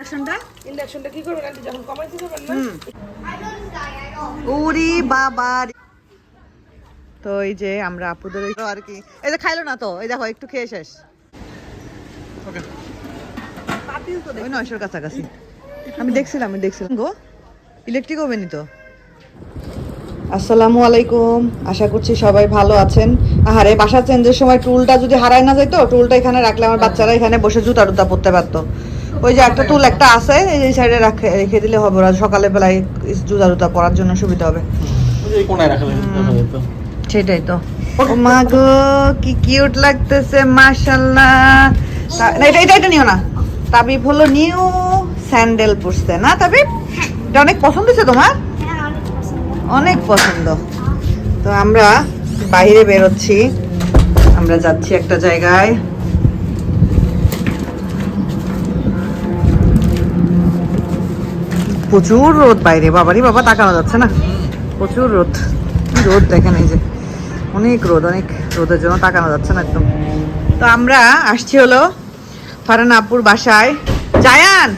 ইন্ডাকশনটা? ইন্ডাকশনটা কি করবেন আন্টি? যখন কমাইতে যাবেন না? ওরে বাবা তো এই যে আমরা আপুদের আর কি। এই যে খাইলো না তো? এই দেখো একটু খেয়ে শেষ। ওই নয়শোর কাছাকাছি। আমি দেখছিলাম আমি দেখছিলাম। গো ইলেকট্রিক ওভেনই তো। আসসালামু আলাইকুম। আশা করছি সবাই ভালো আছেন। আহারে বাসা চেঞ্জের সময় টুলটা যদি হারায় না যাইতো টুলটা এখানে রাখলে আমার বাচ্চারা এখানে বসে জুতা টুতা পরতে পারতো। ওই যে একটা টুল একটা আছে এই সাইডে রাখে রেখে দিলে হবে ওরা সকালে বেলায় জুতা টুতা পরার জন্য সুবিধা হবে। সেটাই তো। ও মা গো কি কিউট লাগতেছে না, এটা এটা এটা নিও না। তাবিব হলো নিউ স্যান্ডেল পরছে না তাবিব? এটা অনেক পছন্দ হয়েছে তোমার? অনেক পছন্দ। তো আমরা বাইরে বেরোচ্ছি। আমরা যাচ্ছি একটা জায়গায়। প্রচুর রোদ বাইরে, বাবারই বাবা, তাকানো যাচ্ছে না। প্রচুর রোদ রোদ দেখেন এই যে। অনেক রোদ, অনেক রোদের জন্য তাকানো যাচ্ছে না একদম। তো আমরা আসছি হলো ফারান আপুর বাসায়। জায়ান!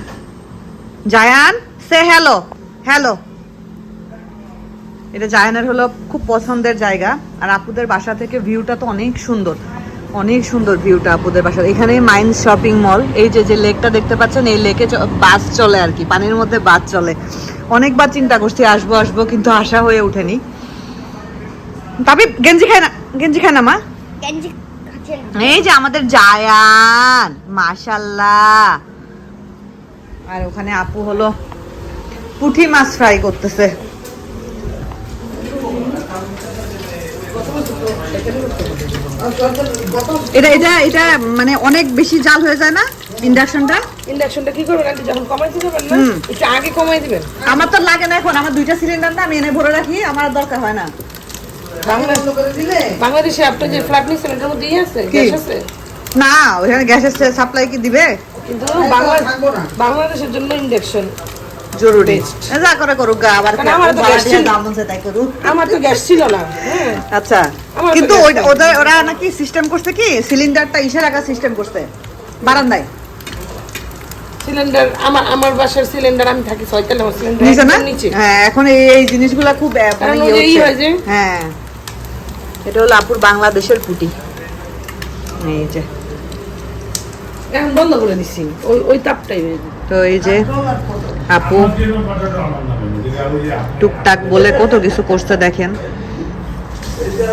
জায়ান সে হ্যালো হ্যালো এটা জায়ানের হলো খুব পছন্দের জায়গা। আর আপুদের বাসা থেকে ভিউটা তো অনেক সুন্দর। অনেক সুন্দর ভিউটা আপুদের বাসা এখানে মাইন্স শপিং মল এই যে যে লেকটা দেখতে পাচ্ছেন এই লেকে বাস চলে আর কি পানির মধ্যে বাস চলে। অনেকবার চিন্তা করছি আসব আসব কিন্তু আশা হয়ে ওঠেনি। তবে গেঞ্জি খায় না গেঞ্জি খায় না মা? এই যে আমাদের জায়ান মাশাল্লাহ। আর ওখানে আপু হলো পুঁটি মাছ ফ্রাই করতেছে। এটা এটা এটা মানে অনেক বেশি জাল হয়ে যায় না ইন্ডাকশনটা? ইন্ডাকশনটা কি করবেন আন্টি? যখন কমাইতে যাবেন না একটু আগে কমাই দিবেন। আমার তো লাগে না এখন আমার দুইটা সিলিন্ডার না আমি এনে ভরে রাখি আমার দরকার হয় না। বাংলা বাংলাদেশে আপনার যে ফ্ল্যাট নিচ্ছেন এটার মধ্যে ইয়ে আছে গ্যাস আছে? না ওখানে গ্যাসের সাপ্লাই কি দিবে? কিন্তু বাংলা বাংলাদেশের জন্য ইন্ডাকশন জরুরি। যা করে করুক গা, আবার কারণ আমার তো গ্যাস ছিল। তাই করুক। আমার তো গ্যাস ছিল না। হ্যাঁ। আচ্ছা কিন্তু। ওদের ওরা নাকি সিস্টেম করছে কি? সিলিন্ডারটা ইসে রাখা সিস্টেম করছে। বারান্দায়। সিলিন্ডার আমার আমার বাসার সিলিন্ডার আমি থাকি ছয়তলা আমার সিলিন্ডার নিচে না? নিচে। হ্যাঁ এখন এই এই জিনিসগুলা খুব আহ, মানে ইয়ে। হয় যে। হ্যাঁ। এটা হলো আপুর বাংলাদেশের পুটি। এই যে। এখন বন্ধ করে দিচ্ছি ওই ওই তাপটাই তো এই যে আপু টুকটাক বলে কত কিছু করছে দেখেন।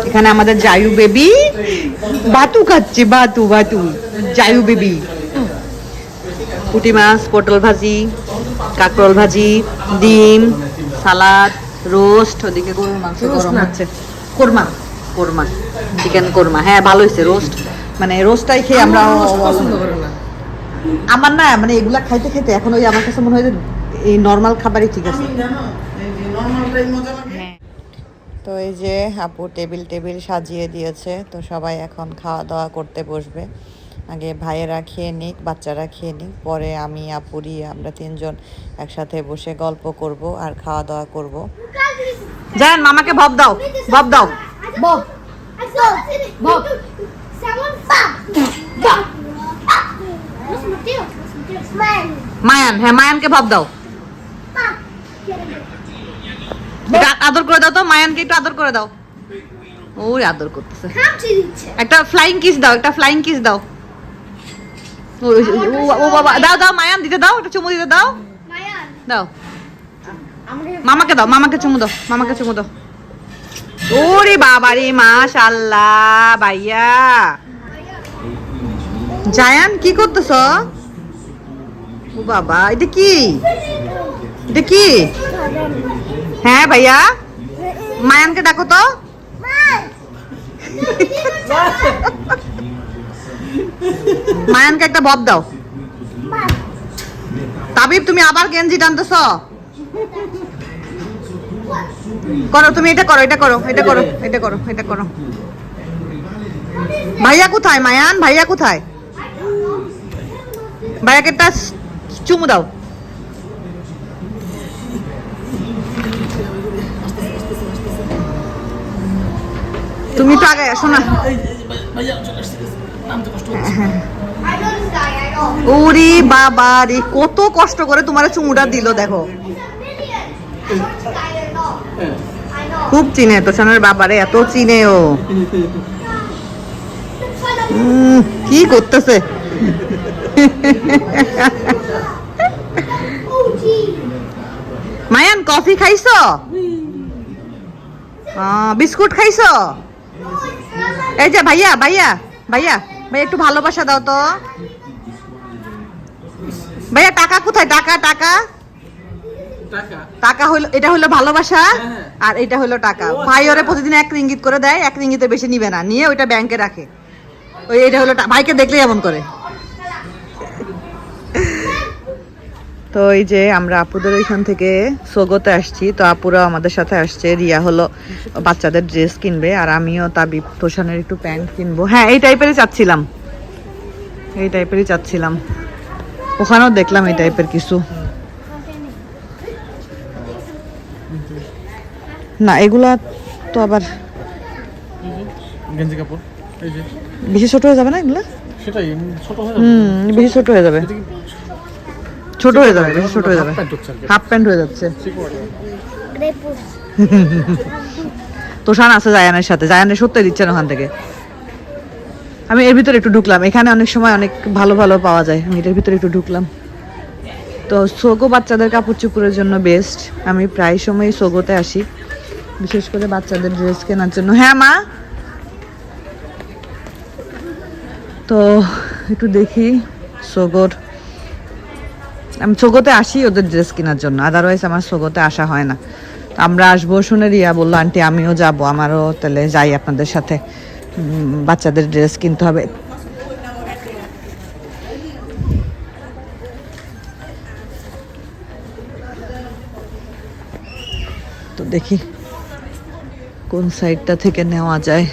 এখানে আমাদের জায়ু বেবি বাতু খাচ্ছে বাতু বাতু জায়ু বেবি। পুঁটি মাছ পটল ভাজি কাঁকরোল ভাজি ডিম সালাদ রোস্ট ওদিকে গরুর মাংস গরম হচ্ছে। কোরমা। কোরমা চিকেন কোরমা হ্যাঁ ভালো হয়েছে রোস্ট। মানে রোস্টটাই খেয়ে আমরা আমার না। আমার না মানে এগুলা খাইতে খাইতে এখন ওই আমার কাছে মনে হয় এই নর্মাল খাবারই ঠিক আছে। হ্যাঁ। তো এই যে আপু টেবিল টেবিল সাজিয়ে দিয়েছে তো সবাই এখন খাওয়া দাওয়া করতে বসবে। আগে ভাইয়েরা খেয়ে নিক বাচ্চারা খেয়ে নিক পরে আমি আপুরি আমরা তিনজন একসাথে বসে গল্প করব আর খাওয়া দাওয়া করব। যান মামাকে ভাব দাও ভাব দাও. মায়ান হ্যাঁ মায়ানকে ভাব দাও Bob. একটু আদর করে দাও তো মায়ানকে একটু আদর করে দাও। ওই আদর করতেছে। একটা ফ্লাইং কিস দাও একটা ফ্লাইং কিস দাও। ও- বাবা দাও দাও মায়ান দিতে দাও একটা চুমু দিতে দাও। Mayan. দাও। মামাকে দাও মামাকে চুমু দাও মামাকে চুমু দাও। ওরে বাবা রে মাশাআল্লাহ ভাইয়া। জায়ান কি করতেছ? ও বাবা এটা কি? এটা কি? হ্যাঁ ভাইয়া? মায়ানকে ডাকো তো। মায়ানকে একটা বব দাও। তাবিব, তুমি আবার গেঞ্জি টানতেছ? করো, তুমি এটা করো এটা করো এটা করো এটা করো এটা করো। ভাইয়া কোথায়? মায়ান, ভাইয়া কোথায়? ভাইয়াকে একটা চুমু দাও। Know তো আগে I know. ওরে বাবা রে কত কষ্ট করে তোমার চুমুটা দিল দেখো। খুব চিনে তো তোষানের বাবারে এত চিনে ও। কি করতেছে? মায়ান কফি খাইছো? বিস্কুট খাইছো? এই যে ভাইয়া ভাইয়া ভাইয়া ভাইয়া একটু ভালোবাসা দাও তো। ভাইয়া টাকা কোথায়? টাকা টাকা? টাকা। হলো এটা হলো ভালোবাসা হ্যাঁ। আর এটা হলো টাকা। ভাই ওরা প্রতিদিন এক রিঙ্গিত করে দেয় এক রিঙ্গিতে বেশি নিবে না। নিয়ে ওইটা ব্যাংকে রাখে। ওই এটা হলো ভাইকে দেখলে এমন করে। তো এই যে আমরা আপুদের ওইখান থেকে সোগোতে আসছি তো আপুরাও আমাদের সাথে আসছে। রিয়া হলো বাচ্চাদের ড্রেস কিনবে আর আমিও তাবিব তোষানের একটু প্যান্ট কিনবো। হ্যাঁ এই টাইপেরই চাচ্ছিলাম। এই টাইপেরই চাচ্ছিলাম। ওখানেও দেখলাম এই টাইপের কিছু। না এগুলা তো আবার গেঞ্জি কাপড় এই যে। বেশি ছোট হয়ে যাবে না এগুলা? সেটাই ছোট হয়ে যাবে। হুম বেশি ছোট হয়ে যাবে। ছোট হয়ে যাবে বেশি ছোট হয়ে যাবে। হাফ প্যান্ট হয়ে যাচ্ছে। তোষান আছে জায়ানের সাথে। জায়ানের সত্যি দিচ্ছে না ওখান থেকে। আমি এর ভিতরে একটু ঢুকলাম। এখানে অনেক সময় অনেক ভালো ভালো পাওয়া যায়। আমি এটার ভিতরে একটু ঢুকলাম। তো সোগো বাচ্চাদের কাপড় চুপড়ের জন্য বেস্ট আমি প্রায় সময় সোগোতে আসি। বিশেষ করে বাচ্চাদের ড্রেস কেনার জন্য। হ্যাঁ মা? তো একটু দেখি সোগোর আমি সোগোতে আসি ওদের ড্রেস কেনার জন্য আদারওয়াইজ আমার সোগোতে আসা হয় না। আমরা আসব শুনে রিয়া বলল, আন্টি, আমিও যাব, আমারও তাহলে যাই আপনাদের সাথে। বাচ্চাদের ড্রেস কিনতে হবে। তো দেখি কোন সাইডটা থেকে নেওয়া যায়।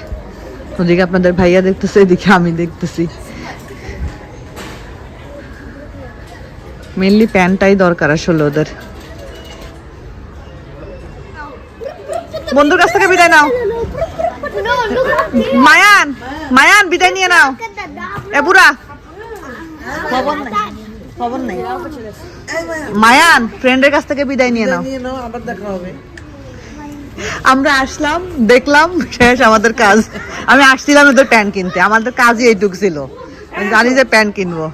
ওদিকে আপনাদের ভাইয়া দেখতেছে, এদিকে আমি দেখতেছি। মেনলি প্যান্টটাই দরকার আসলে ওদের। বন্ধুর কাছ থেকে বিদায় নাও। মায়ান মায়ান, বিদায় নিয়ে নাও। এ বুড়া। মায়ান ফ্রেন্ডের কাছ থেকে বিদায় নিয়ে নাও। আমরা আসলাম, দেখলাম, শেষ আমাদের কাজ। আমি আসছিলাম ওদের প্যান্ট কিনতে। আমাদের কাজই এইটুক ছিল। জানি যে প্যান্ট কিনবো।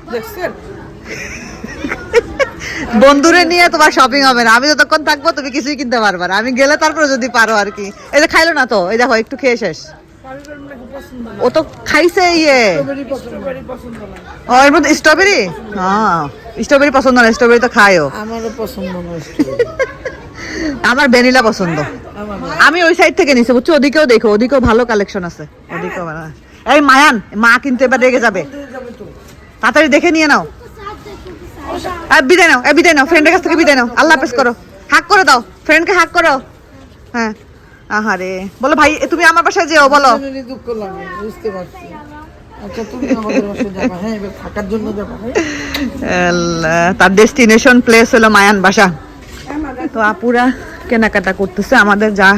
বন্ধুরে নিয়ে তোমার শপিং হবে না। আমি যতক্ষণ থাকব তুমি কিছুই কিনতে পারবে না। আমি গেলে তারপরে যদি পারো আর কি। এই যে খাইলো না তো? এই দেখো একটু খেয়ে শেষ। ও তো খাইছে ইয়ে। স্ট্রবেরি পছন্দ না ও এর মধ্যে স্ট্রবেরি হ্যাঁ স্ট্রবেরি পছন্দ না স্ট্রবেরি তো খায়ও। আমারও পছন্দ না আমার ভ্যানিলা পছন্দ। আমি ওই সাইড থেকে নিছি বুঝছ? ওদিকেও দেখো ওদিকেও ভালো কালেকশন আছে। ওদিকেও এই মায়ান মা কিনতে এবার রেগে যাবে। তাড়াতাড়ি দেখে নিয়ে নাও। বিদায় নাও বিদায় নাও ফ্রেন্ডের কাছ থেকে বিদায় নাও। আল্লাহ হাফেজ করো। হাক করে দাও ফ্রেন্ডকে হাক করো। হ্যাঁ। আহারে বলো ভাই তুমি আমার বাসায় যেও বলো। দুঃখ লাগে বুঝতে পারছি। আচ্ছা হ্যাঁ হ্যাঁ? তার ডেস্টিনেশন প্লেস হলো মায়ান বাসা। তো আপুরা কেনাকাটা করতেছে আমাদের যা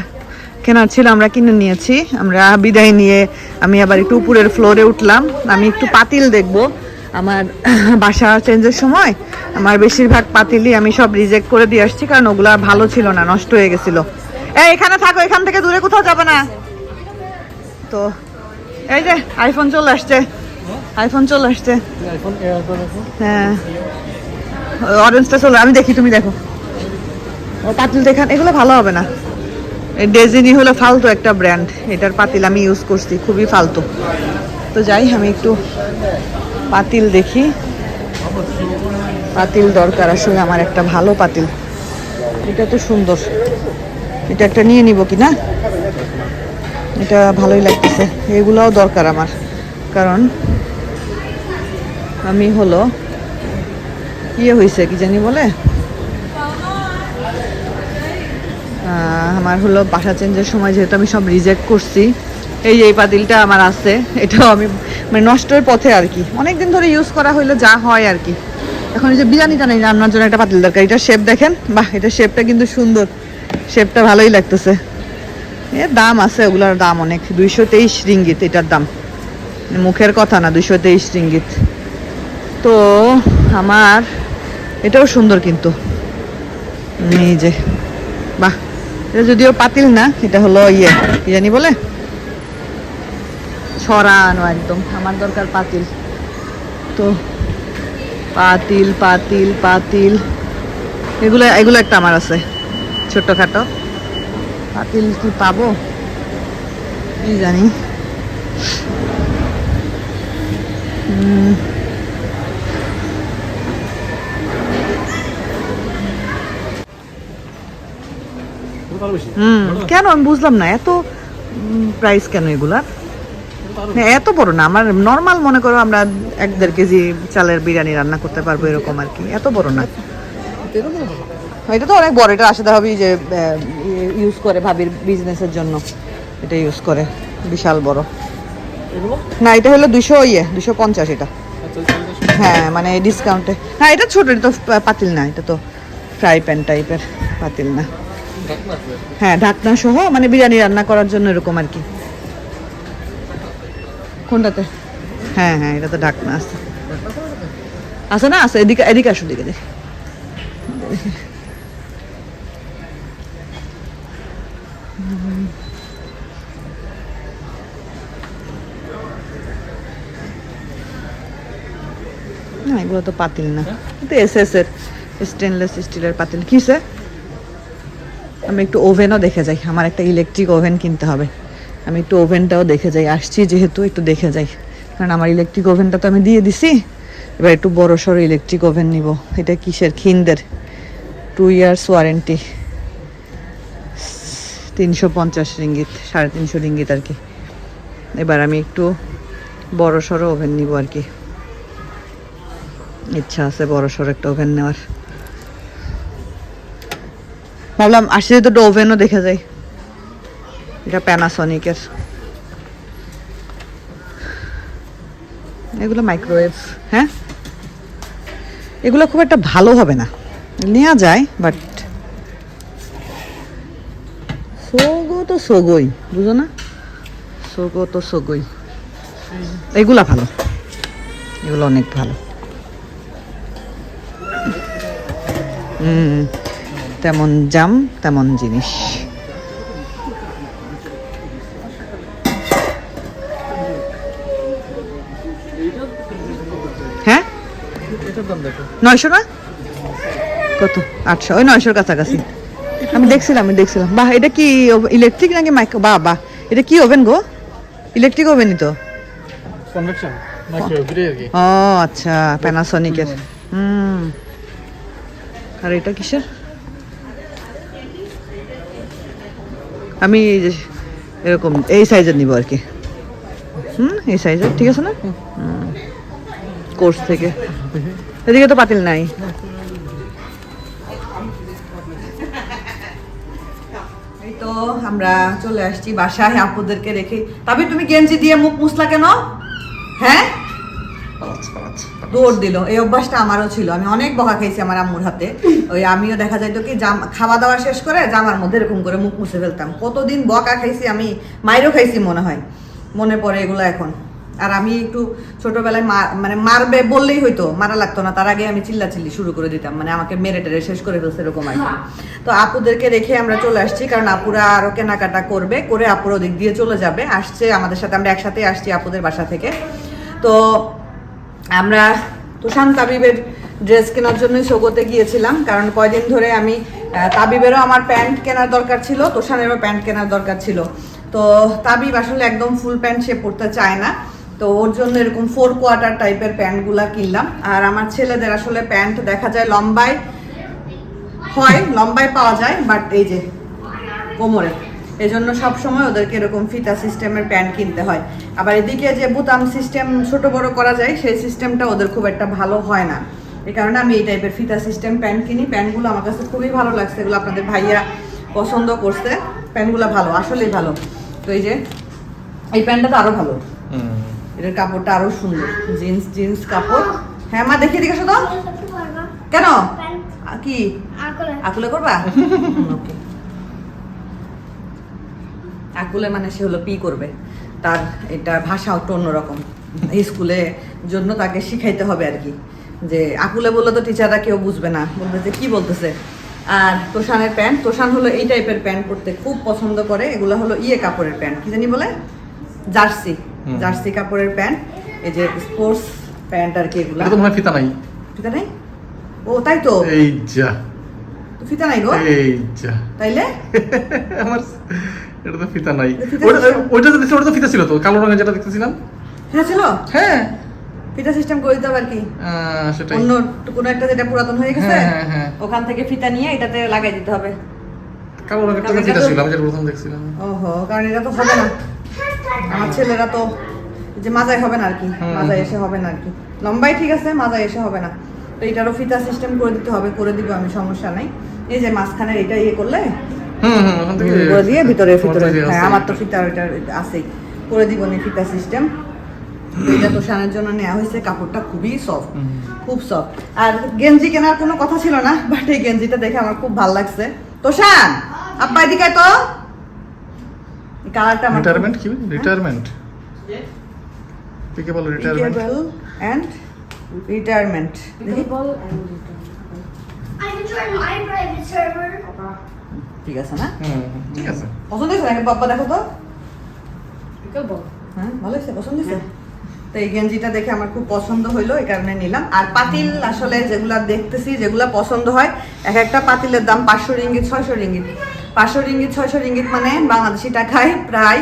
কেনার ছিল আমরা কিনে নিয়েছি। আমরা বিদায় নিয়ে আমি আবার একটু উপরের ফ্লোরে উঠলাম আমি একটু পাতিল দেখব। আমার বাসা চেঞ্জের সময় আমার বেশিরভাগ পাতিলি আমি সব রিজেক্ট করে দিয়ে আসছি কারণ ওগুলা ভালো ছিল না নষ্ট হয়ে গেছিল। এই এখানে থাকো এখান থেকে দূরে কোথাও যাবে না। তো এই যে আইফোন চলে আসছে। আইফোন চলে আসছে। হ্যাঁ। অরেঞ্জটা চলে আমি দেখি তুমি দেখো। পাতিল দেখান এগুলো ভালো হবে না। ডেজিনি হলো ফালতু একটা ব্র্যান্ড এটার পাতিল আমি ইউজ করছি খুবই ফালতু। তো যাই আমি একটু পাতিল দেখি। পাতিল দরকার আসলে, আমার একটা ভালো পাতিল। এটা তো সুন্দর। এটা একটা নিয়ে নিব কি না? এটা ভালোই লাগতেছে। এগুলাও দরকার আমার। কারণ আমি হলো ইয়ে হয়েছে কি জানি বলে? আমার হলো বাসা চেঞ্জের সময় যেহেতু আমি সব রিজেক্ট করছি এই এই পাতিলটা আমার আছে। এটাও আমি মানে নষ্টের পথে আর কি। অনেকদিন ধরে ইউজ করা হইলে, যা হয় আর কি। এখন এই যে বিরিয়ানিটা নেই, রান্নার জন্য একটা পাতিল দরকার। এটা শেপ দেখেন? বাহ এটা শেপটা কিন্তু সুন্দর। শেপটা ভালোই লাগতেছে। এর দাম আছে, ওগুলোর দাম অনেক। দুইশো তেইশ রিঙ্গিত এটার দাম। মুখের কথা না, দুইশো তেইশ রিঙ্গিত। তো, আমার, এটাও সুন্দর কিন্তু। এই যে, বাহ। এটা যদিও পাতিল না, এটা হলো ইয়ে কি জানি বলে? ছড়ানো একদম আমার দরকার পাতিল। তো পাতিল পাতিল পাতিল। এগুলো এগুলো একটা আমার আছে ছোট্টখাটো। পাতিল কি পাবো? কি জানি। হুম কেন আমি বুঝলাম না এত প্রাইস কেন এগুলার? এত বড় না। আমার নর্মাল মনে করো আমরা এক দেড় কেজি চালের বিরিয়ানি রান্না করতে পারব এরকম আর কি। এত বড় না। এটা তো অনেক বড়। এটা আশা হবে যে ইউজ করে ভাবির বিজনেসের জন্য। এটা ইউজ করে। বিশাল বড়। না এটা হলো দুশো ইয়ে দুশো পঞ্চাশ এটা। আচ্ছা হ্যাঁ মানে ডিসকাউন্টে হ্যাঁ এটা ছোট এটা তো পাতিল না। এটা তো ফ্রাই প্যান টাইপের পাতিল না। হ্যাঁ ঢাকনা সহ মানে বিরিয়ানি রান্না করার জন্য এরকম আর কি। কোনটাতে? হ্যাঁ হ্যাঁ এটা তো ঢাকনা আছে। আছে না? আছে এদিকে এদিকে আসো দিকে দেখি। না এগুলো তো পাতিল না। কিন্তু এস এস এর স্টেনলেস স্টিলের পাতিল। কিসে আমি একটু ওভেনও দেখে যাই। আমার একটা ইলেকট্রিক ওভেন কিনতে হবে। আমি একটু ওভেনটাও দেখে যাই। আসছি যেহেতু, একটু দেখে যাই। কারণ আমার ইলেকট্রিক ওভেনটা তো আমি দিয়ে দিছি। এবার একটু বড় সড়ো ইলেকট্রিক ওভেন নিব। এটা কিসের? খিনদের। টু ইয়ার্স ওয়ারেন্টি তিনশো পঞ্চাশ রিঙ্গিত, সাড়ে তিনশো রিঙ্গিত আর কি। এবার আমি একটু বড় সড়ো ওভেন নিব আর কি। ইচ্ছা আছে বড় সড়ো একটা ওভেন নেওয়ার। ভাবলাম আসছে তো ওভেনও দেখে যাই। এটা প্যানাসনিকের এগুলো মাইক্রোওয়েভ হ্যাঁ? এগুলো খুব একটা ভালো হবে না। নেওয়া যায় বাট সোগো তো সোগোই, বুঝো না? সোগো তো সোগোই। এগুলা ভালো। এগুলো অনেক ভালো। তেমন জাম, তেমন জিনিস। নয়শো না কত? আটশো। ওই নয়শোর কাছাকাছি। আমি দেখছিলাম আমি দেখছিলাম। বাহ এটা কি ইলেকট্রিক নাকি মাইক্রো বাহ বাহ। এটা কি ওভেন গো? ইলেকট্রিক ওভেনই তো। ও আচ্ছা প্যানাসনিকের হুম। আর এটা কিসের? আমি এরকম এই সাইজের নিব আর কি। হুম এই সাইজের ঠিক আছে না? কোর্স থেকে। এদিকে তো পাতিল নাই। তো আমরা চলে আসছি বাসায় আপুদেরকে রেখে। তবে তুমি গেঞ্জি দিয়ে মুখ মুছলা কেন? হ্যাঁ? দৌড় দিল। এই অভ্যাসটা আমারও ছিল। আমি অনেক বকা খাইছি আমার আম্মুর হাতে। ওই আমিও দেখা যাইতো কি, জাম খাওয়া দাওয়া শেষ করে জামার মধ্যে এরকম করে মুখ মুছে ফেলতাম। কতদিন বকা খাইছি আমি, মাইরও খাইছি মনে হয়। মনে পড়ে এগুলো এখন। আর আমি একটু ছোটবেলায় মানে মারবে বললেই হয়তো মারা লাগতো না তার আগে আমি চিল্লা চিল্লি শুরু করে দিতাম মানে আমাকে মেরে টেরে শেষ করে ফেলছে এরকম আর তো আপুদেরকে রেখে আমরা চলে আসছি কারণ আপুরা আরও কেনাকাটা করবে করে আপুর ওদিক দিয়ে চলে যাবে আসছে আমাদের সাথে আমরা একসাথে আসছি আপুদের বাসা থেকে। তো আমরা তুষান তাবিবের ড্রেস কেনার জন্যই সোগোতে গিয়েছিলাম কারণ কয়দিন ধরে আমি তাবিবেরও আমার প্যান্ট কেনার দরকার ছিল তোষানেরও প্যান্ট কেনার দরকার ছিল। তো তাবিব আসলে একদম ফুল প্যান্ট সে পরতে চায় না। তো ওর জন্য এরকম ফোর কোয়ার্টার টাইপের প্যান্টগুলা কিনলাম। আর আমার ছেলেদের আসলে প্যান্ট দেখা যায় লম্বায় হয়, লম্বায় পাওয়া যায় বাট এই যে কোমরে। এই জন্য সবসময় ওদেরকে এরকম ফিতা সিস্টেমের প্যান্ট কিনতে হয়। আবার এদিকে যে বুতাম সিস্টেম ছোট বড় করা যায়, সেই সিস্টেমটা ওদের খুব একটা ভালো হয় না। এই কারণে আমি এই টাইপের ফিতা সিস্টেম প্যান্ট কিনি। প্যান্টগুলো আমার কাছে খুবই ভালো লাগছে, এগুলো আপনাদের ভাইয়া পছন্দ করছে। প্যান্টগুলো ভালো, আসলেই ভালো। তো এই যে, এই প্যান্টটা তো আরও ভালো। এটার কাপড়টা আরও সুন্দর। জিন্স জিন্স কাপড়। হ্যাঁ মা দেখিয়ে দিকে শুধু কেন? কি? আকুলে করবা? ওকে। আকুলে মানে সে হলো পি করবে। তার এটা ভাষা একটু অন্যরকম। স্কুলে জন্য তাকে শিখাইতে হবে আর কি। যে আকুলে বললে তো টিচাররা কেউ বুঝবে না। বলবে যে কি বলতেছে? আর তোষানের প্যান্ট তোষান হলো এই টাইপের প্যান্ট পরতে খুব পছন্দ করে। এগুলো হলো ইয়ে কাপড়ের প্যান্ট। কি জানি বলে? জার্সি। জার্সি কাপড়ের প্যান্ট এই যে স্পোর্টস প্যান্ট আর কি এগুলা। এটা তো মনে ফিতা নাই। ফিতা নাই? ও তাই তো? এই যা। তো ফিতা নাই গো? এই যা। তাইলে? আমার এটা তো ফিতা নাই। ওটা তো। ওটা তো ফিতা ছিল তো কালো রঙের যেটা দেখতেছিলাম। হ্যাঁ ছিল? হ্যাঁ। ফিতা সিস্টেম করে দিতে আর কি। সেটাই। অন্য কোনো একটা যেটা পুরাতন হয়ে গেছে হ্যাঁ, হ্যাঁ, হ্যাঁ। ওখান থেকে ফিতা নিয়ে এটাতে লাগাই দিতে হবে। কালো রঙের তো- ছিল আমি যেটা প্রথম দেখছিলাম। ওহো কারণ এটা তো হবে না। আমার ছেলেরা তো যে মাজায় হবে না আর কি মাজায় এসে হবে না আর কি। লম্বাই ঠিক আছে মাজায় এসে হবে না। তো এটারও ফিতা সিস্টেম করে দিতে হবে করে দিব আমি সমস্যা নাই। এই যে মাঝখানে এটা ইয়ে করলে করে দিয়ে ভিতরে ভিতরে। হ্যাঁ আমার তো ফিতা ওইটা আছেই। করে দিব নি ফিতা সিস্টেম এটা তো শানের জন্য নেওয়া হয়েছে কাপড়টা খুবই সফট খুব সফট আর গেঞ্জি কেনার কোনো কথা ছিল না বাট এই গেঞ্জিটা দেখে আমার খুব ভালো লাগছে। তো শান আব্বা এদিকে তো। কালারটা আমার রিটায়ারমেন্ট কি? Retirement retirement server. ঠিক আছে না? ঠিক আছে। পছন্দ হয়েছে? নাকি বাবা দেখো তো। হ্যাঁ ভালো হয়েছে? পছন্দ হয়েছে? তো এই গেঞ্জিটা দেখে আমার খুব পছন্দ হইল এই কারণে নিলাম। আর পাতিল আসলে যেগুলা দেখতেছি যেগুলা পছন্দ হয় এক একটা পাতিলের দাম পাঁচশো রিঙ্গিত ছয়শো রিঙ্গিত। পাঁচশো রিঙ্গিত, ছয়শো রিঙ্গিত মানে বাংলাদেশি টাকায় প্রায়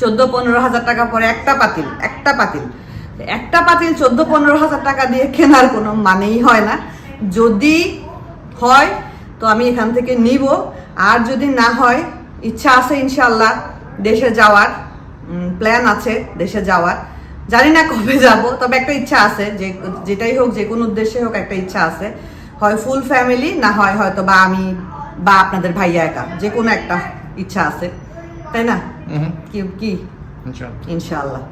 চোদ্দ পনেরো হাজার টাকা পরে একটা পাতিল একটা পাতিল। একটা পাতিল চোদ্দ পনেরো হাজার টাকা দিয়ে কেনার কোনো মানেই হয় না। যদি হয়, তো আমি এখান থেকে নিব। আর যদি না হয়, ইচ্ছা আছে ইনশাল্লাহ দেশে যাওয়ার প্ল্যান আছে দেশে যাওয়ার। জানি না কবে যাব, তবে একটা ইচ্ছা আছে, যে, যেটাই হোক, যে কোনো উদ্দেশ্যে হোক একটা ইচ্ছা আছে। হয় ফুল ফ্যামিলি না হয় হয়তো বা আমি বা আপনাদের ভাইয়া একা যে কোনো একটা ইচ্ছা আছে তাই না? কি কি? ইনশাআল্লাহ।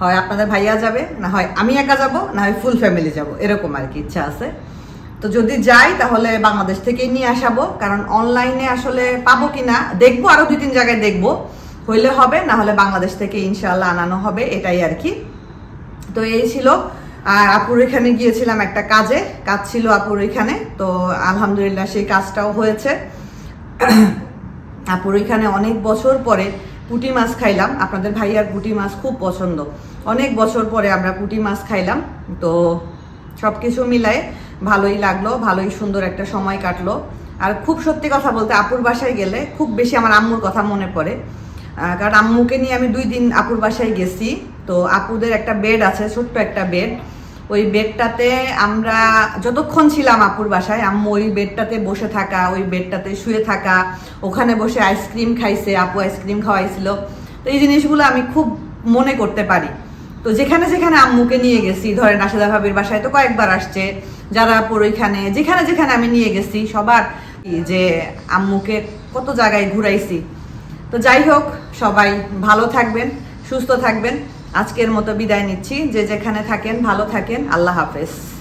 হয় আপনাদের ভাইয়া যাবে না হয় আমি একা যাব না হয় ফুল ফ্যামিলি যাব এরকম আর কি ইচ্ছা আছে। তো যদি যাই তাহলে বাংলাদেশ থেকেই নিয়ে আসাবো কারণ অনলাইনে আসলে পাবো কিনা দেখব আরও দুই তিন জায়গায় দেখব। হইলে হবে না হলে বাংলাদেশ থেকে ইনশাআল্লাহ আনানো হবে এটাই আর কি। তো এই ছিল। আর আপুর এখানে গিয়েছিলাম একটা কাজে কাজ ছিল আপুর এখানে তো আলহামদুলিল্লাহ সেই কাজটাও হয়েছে। আপুর ওইখানে অনেক বছর পরে পুঁটি মাছ খাইলাম। আপনাদের ভাইয়ার পুঁটি মাছ খুব পছন্দ। অনেক বছর পরে আমরা পুঁটি মাছ খাইলাম। তো সব কিছু মিলায় ভালোই লাগল, ভালোই সুন্দর একটা সময় কাটলো। আর খুব সত্যি কথা বলতে, আপুর বাসায় গেলে খুব বেশি আমার আম্মুর কথা মনে পড়ে। কারণ আম্মুকে নিয়ে আমি দুই দিন আপুর বাসায় গেছি। তো আপুদের একটা বেড আছে, ছোট্ট একটা বেড ওই বেডটাতে আমরা যতক্ষণ ছিলাম আপুর বাসায়, আম্মু ওই বেডটাতে বসে থাকা, ওই বেডটাতে শুয়ে থাকা, ওখানে বসে আইসক্রিম খাইছে, আপু আইসক্রিম খাওয়াইছিল। তো এই জিনিসগুলো আমি খুব মনে করতে পারি। তো যেখানে যেখানে আম্মুকে নিয়ে গেছি, ধরেন রাশেদা ভাবির বাসায় তো কয়েকবার আসছে, যারা আপুর ওইখানে, যেখানে যেখানে আমি নিয়ে গেছি, সবার যে আম্মুকে কত জায়গায় ঘুরাইছি। তো যাই হোক, সবাই ভালো থাকবেন, সুস্থ থাকবেন। আজকের মতো বিদায় নিচ্ছি। যে যেখানে থাকেন ভালো থাকেন। আল্লাহ হাফেজ।